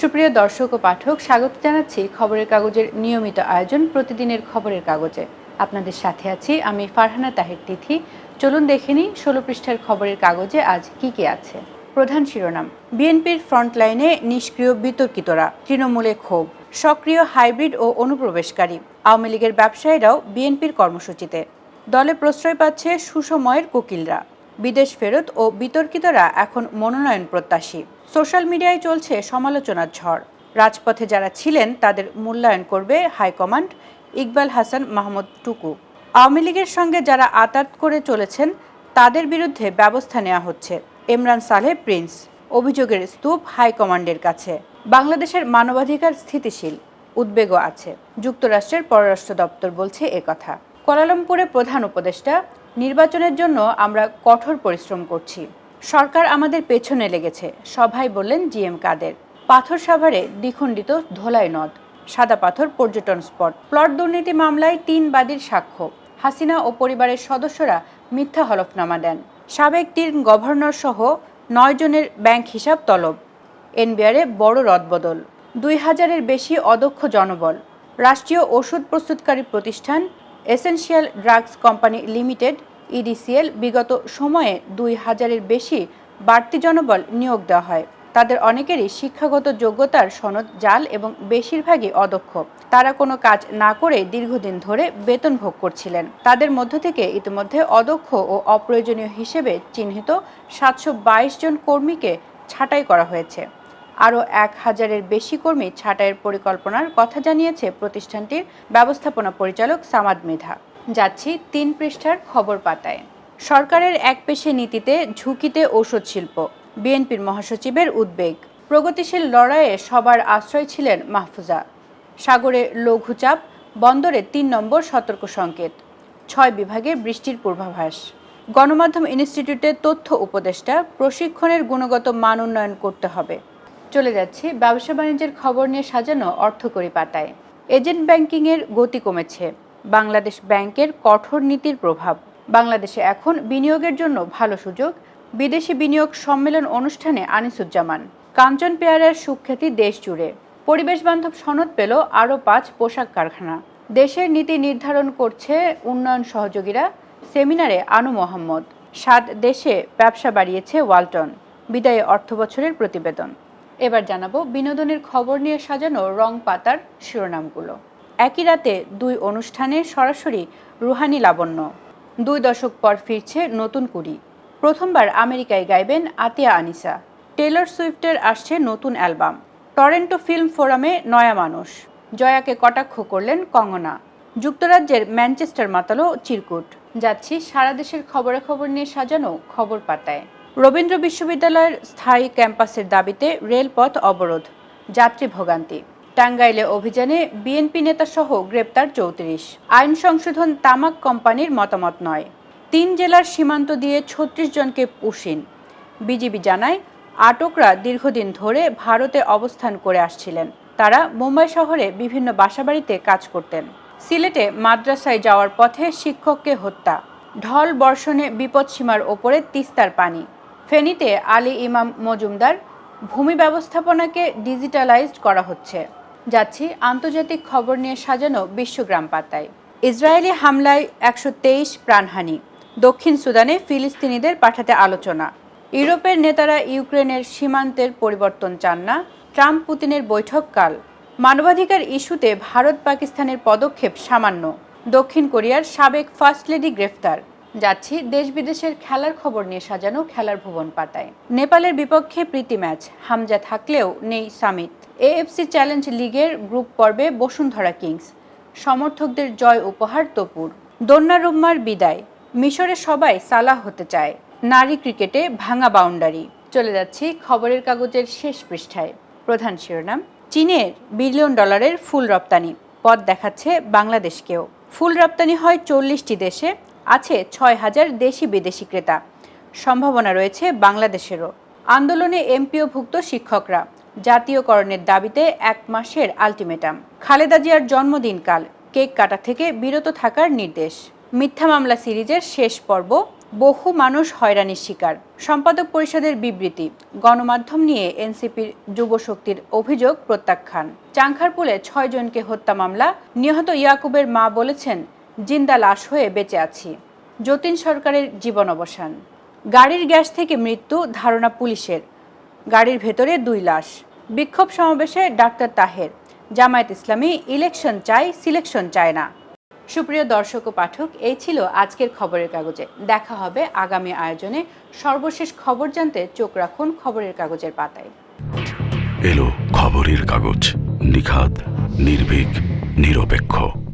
সুপ্রিয় দর্শক ও পাঠক, স্বাগত জানাচ্ছি খবরের কাগজের নিয়মিত আয়োজন প্রতিদিনের খবরের কাগজে। আপনাদের সাথে আছি আমি ফারহানা তাহের তিথি। চলুন দেখে নিই ষোলো পৃষ্ঠার খবরের কাগজে আজ কি কি আছে। প্রধান শিরোনাম, বিএনপির ফ্রন্টলাইনে নিষ্ক্রিয় বিতর্কিতরা, তৃণমূলে ক্ষোভ, সক্রিয় হাইব্রিড ও অনুপ্রবেশকারী, আওয়ামী লীগের ব্যবসায়ীরাও বিএনপির কর্মসূচিতে। দলে প্রশ্রয় পাচ্ছে সুসময়ের কোকিলরা। বিদেশ ফেরত ও বিতর্কিতরা এখন মনোনয়ন প্রত্যাশী। সোশ্যাল মিডিয়ায় চলছে সমালোচনার ঝড়। রাজপথে যারা ছিলেন, তাদের মূল্যায়ন করবে হাইকমান্ড ইকবাল হাসান মাহমুদ টুকু। আওয়ামী লীগের সঙ্গে যারা আতাত করে চলেছেন, তাদের বিরুদ্ধে ব্যবস্থা নেওয়া হচ্ছে। ইমরান সালেহ প্রিন্স। অভিযোগের স্তূপ হাইকমান্ডের কাছে। বাংলাদেশের মানবাধিকার স্থিতিশীল, উদ্বেগও আছে। যুক্তরাষ্ট্রের পররাষ্ট্র দপ্তর বলছে একথা কোয়ালালামপুরে প্রধান উপদেষ্টা নির্বাচনের জন্য আমরা কঠোর পরিশ্রম করছি। সরকার আমাদের পেছনে লেগেছে, সভায় বললেন জিএম কাদের। পাথর সাভারে দ্বিখণ্ডিত ধোলাই নদ, সাদা পাথর, পর্যটন স্পট, প্লট দুর্নীতি মামলায় তিন বাদীর সাক্ষ্য। হাসিনা ও পরিবারের সদস্যরা মিথ্যা হলফনামা দেন। সাবেক তিন গভর্নর সহ নয় জনের ব্যাংক হিসাব তলব। এনবিআরে বড় রদবদল। দুই হাজারের বেশি অদক্ষ জনবল। রাষ্ট্রীয় ওষুধ প্রস্তুতকারী প্রতিষ্ঠান essential drugs company limited, EDCL, বিগত সময়ে দুই হাজারের বেশি বাড়তি জনবল নিয়োগ দেওয়া হয়। তাদের অনেকেরই শিক্ষাগত যোগ্যতার সনদ জাল এবং বেশিরভাগই অদক্ষ। তারা কোনো কাজ না করে দীর্ঘদিন ধরে বেতন ভোগ করছিলেন। তাদের মধ্য থেকে ইতিমধ্যে অদক্ষ ও অপ্রয়োজনীয় হিসেবে চিহ্নিত সাতশো বাইশ জন কর্মীকে ছাঁটাই করা হয়েছে। আরও এক হাজারের বেশি কর্মী ছাঁটাইয়ের পরিকল্পনার কথা জানিয়েছে প্রতিষ্ঠানটির ব্যবস্থাপনা পরিচালক সামাদ মেধা। যাচ্ছি তিন পৃষ্ঠার খবর পাতায়। সরকারের এক পেশে নীতিতে ঝুঁকিতে ঔষধ শিল্প, বিএনপির মহাসচিবের উদ্বেগ, প্রগতিশীল লড়াইয়ে সবার আশ্রয় ছিলেন মাহফুজা। সাগরে লঘুচাপ বন্দরে তিন নম্বর সতর্ক সংকেত, ছয় বিভাগে বৃষ্টির পূর্বাভাস। গণমাধ্যম ইনস্টিটিউটের তথ্য উপদেষ্টা প্রশিক্ষণের গুণগত মান উন্নয়ন করতে হবে। চলে যাচ্ছি, ব্যবসা বাণিজ্যের খবর নিয়ে সাজানো অর্থকরী পাতায়। এজেন্ট ব্যাংকিংয়ের গতি কমেছে। বাংলাদেশ ব্যাংকের কঠোর নীতির প্রভাব। বাংলাদেশে এখন বিনিয়োগের জন্য ভালো সুযোগ। বিদেশি বিনিয়োগ সম্মেলন অনুষ্ঠানে আনিসুজ্জামান। কাঞ্চন পেয়ারের সুখ্যাতি দেশ জুড়ে। পরিবেশ বান্ধব সনদ পেল আরও পাঁচ পোশাক কারখানা। দেশের নীতি নির্ধারণ করছে উন্নয়ন সহযোগীরা। সেমিনারে আনু মোহাম্মদ। সাত দেশে ব্যবসা বাড়িয়েছে ওয়ালটন। বিদায়ে অর্থবছরের প্রতিবেদন। এবার জানাব, বিনোদনের খবর নিয়ে সাজানো রং পাতার শিরোনামগুলো। একই রাতে দুই অনুষ্ঠানে সরাসরি রুহানি লাবণ্য। দুই দশক পর ফিরছে নতুন কুড়ি। প্রথমবার আমেরিকায় গাইবেন আতিয়া আনিসা। টেলর সুইফটের আসছে নতুন অ্যালবাম। টরেন্টো ফিল্ম ফোরামে নয়া মানুষ। জয়াকে কটাক্ষ করলেন কঙ্গনা। যুক্তরাজ্যের ম্যানচেস্টার মাতালো চিরকুট। যাচ্ছি সারা দেশের খবরাখবর নিয়ে সাজানো খবর পাতায়। রবীন্দ্র বিশ্ববিদ্যালয়ের স্থায়ী ক্যাম্পাসের দাবিতে রেলপথ অবরোধ, যাত্রী ভোগান্তি। টাঙ্গাইলে অভিযানে বিএনপি নেতাসহ গ্রেপ্তার চৌত্রিশ। আইন সংশোধন তামাক কোম্পানির মতামত নয়। তিন জেলার সীমান্ত দিয়ে ছত্রিশ জনকে পুশিন বিজিবি জানায়, আটকরা দীর্ঘদিন ধরে ভারতে অবস্থান করে আসছিলেন। তারা মুম্বাই শহরে বিভিন্ন বাসাবাড়িতে কাজ করতেন। সিলেটে মাদ্রাসায় যাওয়ার পথে শিক্ষককে হত্যা। ঢল বর্ষণে বিপদসীমার ওপরে তিস্তার পানি। ফেনীতে আলী ইমাম মজুমদার ভূমি ব্যবস্থাপনাকে ডিজিটালাইজড করা হচ্ছে। যাচ্ছি আন্তর্জাতিক খবর নিয়ে সাজানো বিশ্বগ্রাম পাতায়। ইসরায়েলি হামলায় একশো তেইশ প্রাণহানি। দক্ষিণ সুদানে ফিলিস্তিনিদের পাঠাতে আলোচনা। ইউরোপের নেতারা ইউক্রেনের সীমান্তের পরিবর্তন চান না। ট্রাম্প পুতিনের বৈঠক কাল। মানবাধিকার ইস্যুতে ভারত পাকিস্তানের পদক্ষেপ সামান্য। দক্ষিণ কোরিয়ার সাবেক ফার্স্ট লেডি গ্রেফতার। যাচ্ছি, দেশ বিদেশের খেলার খবর নিয়ে সাজানো খেলার ভুবন পাতায়। নেপালের বিপক্ষে প্রীতি ম্যাচ, হামজা থাকলেও নেই সামিত। এএফসি চ্যালেঞ্জ লিগের গ্রুপ পর্বে বসুন্ধরা কিংস, সমর্থকদের জয় উপহার তপুর। দন্যারুম্মার বিদায়, মিশরে সবাই সালাহ হতে চায়, নারী ক্রিকেটে ভাঙা বাউন্ডারি। চলে যাচ্ছি খবরের কাগজের শেষ পৃষ্ঠায়। প্রধান শিরোনাম, চীনের বিলিয়ন ডলারের ফুল রপ্তানি, পথ দেখাচ্ছে বাংলাদেশকেও। ফুল রপ্তানি হয় চল্লিশটি দেশে আছে ছয় হাজার দেশি বিদেশি ক্রেতা। সম্ভাবনা রয়েছে বাংলাদেশেরও। আন্দোলনে এমপিওভুক্ত শিক্ষকরা, জাতীয়করণের দাবিতে এক মাসের আলটিমেটাম। খালেদা জিয়ার জন্মদিনকাল, কেক কাটা থেকে বিরত থাকার নির্দেশ। মিথ্যা মামলা সিরিজের শেষ পর্ব, বহু মানুষ হয়রানির শিকার। সম্পাদক পরিষদের বিবৃতি, গণমাধ্যম নিয়ে এনসিপির যুবশক্তির অভিযোগ প্রত্যাখ্যান। চাংখারপুলে ছয় জনকে হত্যা মামলা, নিহত ইয়াকুবের মা বলেছেন জিন্দা লাশ হয়ে বেঁচে আছি। যতীন সরকারের জীবন অবসান। গাড়ির গ্যাস থেকে মৃত্যু ধারণা পুলিশের। গাড়ির ভেতরে দুই লাশ। বিক্ষোভ সমাবেশে ডাক্তার তাহের। জামায়াত ইসলামী ইলেকশন চাই সিলেকশন চায় না। সুপ্রিয় দর্শক ও পাঠক, এই ছিল আজকের খবরের কাগজে। দেখা হবে আগামী আয়োজনে। সর্বশেষ খবর জানতে চোখ রাখুন খবরের কাগজের পাতায়। এলো খবরের কাগজ। নিখাত নির্ভীক, নিরপেক্ষ।